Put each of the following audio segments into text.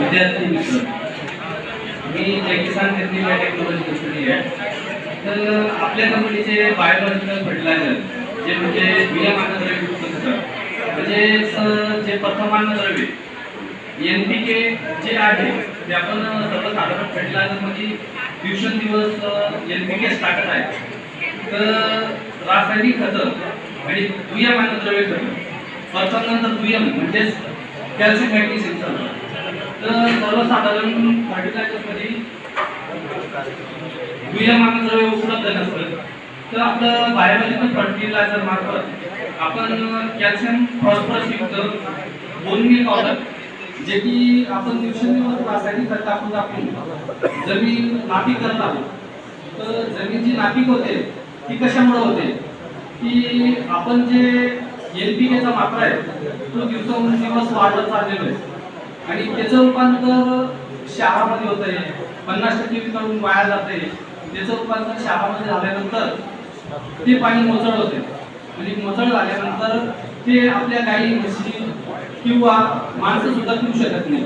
विद्यार्थी मित्र मी Jai Kisan technical technology company आहे. तर आपल्या कंपनीचे बायोलॉजिकल फर्टिलायझर जे म्हणजे बिया मानद्रव्य खतं म्हणजे जे प्रथमान द्रव्य एन पी के जे आहे ते आपण सर्वसाधारण फर्टिलायझरमध्ये दिवसेंदिवस एन पी के टाकत आहे. तर रासायनिक खतं आणि दुय्यम अन्नद्रव्य खतं प्रथम नंतर दुय्यम म्हणजेच कॅल्शियम मॅग्नेशियम तर सर्वसाधारण फर्टिलायझरमध्ये दुय्यम द्रव्य उपलब्ध नसतं तर आपलं बायोलॉजिकल फर्टिलायझर मार्फत. आपण कॅल्शियम फॉस्फरस युक्त बोनमील पावडर जे की आपण दिवसेंदिवस रासायनिक खत टाकून टाकून जमीन नापीक करत आहोत. तर जमीन जी नापीक होते ती कशामुळे होते? की आपण जे एन पी मात्रा आहे. तो दिवसेंदिवस वाढत चाललेलो आहे. आणि त्याचं रूपांतर शहरामध्ये होत आहे पन्नास टक्के वितळून वाया जात आहे त्याचं रूपांतर शहरामध्ये झाल्यानंतर ते पाणी मोचळ होते म्हणजे आणि मोचळ झाल्यानंतर ते आपल्या गाई म्हशी किंवा माणसं सुद्धा पिऊ शकत नाही.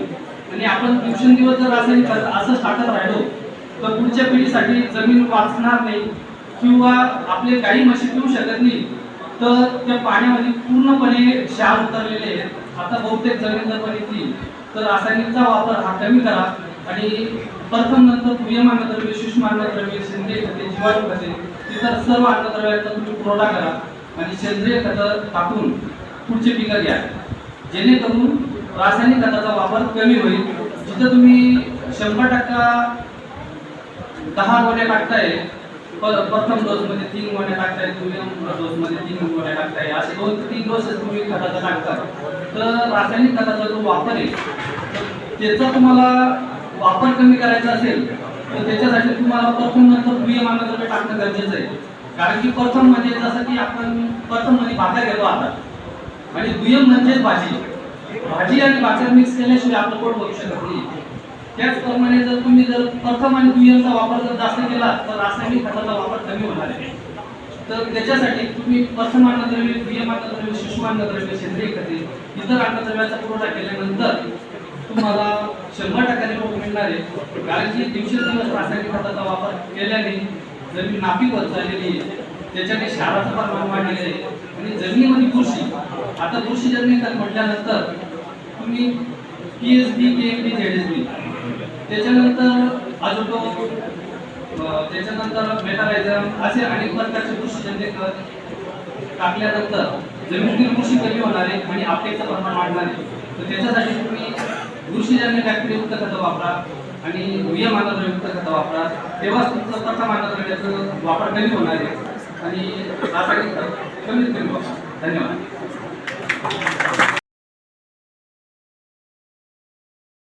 आणि आपण दिवसेंदिवस जर रासायनिक असं टाकत राहिलो तर पुढच्या पिढीसाठी जमीन वाचणार नाही किंवा आपले गाई म्हशी पिऊ शकत नाही. तर त्या पाण्यामध्ये पूर्णपणे क्षार उतरलेले आहेत. आता बहुतेक जमीन जर बघितली तर रासायनिकचा वापर हा कमी करा आणि प्रथम नंतर दुय्यम अन्नद्रव्य सूक्ष्म अन्नद्रव्य सेंद्रिय खते जीवाणू खते इतर सर्व अन्नद्रव्यांचा तुम्ही पुरवठा करा आणि सेंद्रिय खतं टाकून पुढचे पिकं घ्या. जेणेकरून रासायनिक खताचा वापर कमी होईल. जिथं तुम्ही शंभर टक्का दहा गोण्या टाकताय प्रथम डोस मध्ये तीन गोण्या टाकताय दुय्यम डोस मध्ये तीन गोण्या टाकताय असे दोन ते तीन डोस तुम्ही खताचा टाकता तर रासायनिक खताचा जो वापर आहे त्याचा तुम्हाला वापर कमी करायचा असेल तर त्याच्यासाठी तुम्हाला प्रथम नंतर दुय्यम अन्नद्रव्य टाकणं गरजेचं आहे. कारण की प्रथम म्हणजे जसं की आपण प्रथम म्हणजे भाज्या घेतो आता. आणि दुय्यम म्हणजेच भाजी. भाजी आणि भाकर मिक्स केल्याशिवाय आपलं पोट भरू शकत नाही. त्याचप्रमाणे जर तुम्ही जर प्रथम आणि दुय्यमचा वापर जर जास्त केला तर रासायनिक खताचा वापर कमी होणार आहे. तर त्याच्यासाठी तुम्ही प्रथम अन्नद्रव्य दुय्यम अन्नद्रव्य सूक्ष्म अन्नद्रव्य सेंद्रिय खते इतर अन्नद्रव्याचा पुरवठा केल्यानंतर तुम्हाला शंभर टक्क्याने रोग मिळणार आहे. कारण की दिवसेंदिवस रासायनिक खताचा वापर केल्याने जमीन नापीक होत चाललेली आहे. त्याच्याने क्षाराचं प्रमाण वाढलेलं आहे. आणि जमिनीमध्ये बुरशी आता बुरशी जमिनी म्हटल्यानंतर तुम्ही P S B K M B Z S B त्याच्यानंतर अजून अं, त्याच्यानंतर मेटालायझम असे अनेक प्रकारचे कृषीजन्य खत टाकल्यानंतर जमिनीतील कृषी कमी होणार आहे आणि आपटेचं प्रमाण वाढणार आहे. तर त्याच्यासाठी तुम्ही कृषीजन्य बॅक्टेरियायुक्त खतं वापरा आणि दुय्य अन्नद्रव्ययुक्त खतं वापरा. तेव्हाच तुमचं प्रथम मानद्रव्याचं वापर कमी होणार आहे. आणि रासायनिक खत कमीत कमी वापरा. धन्यवाद.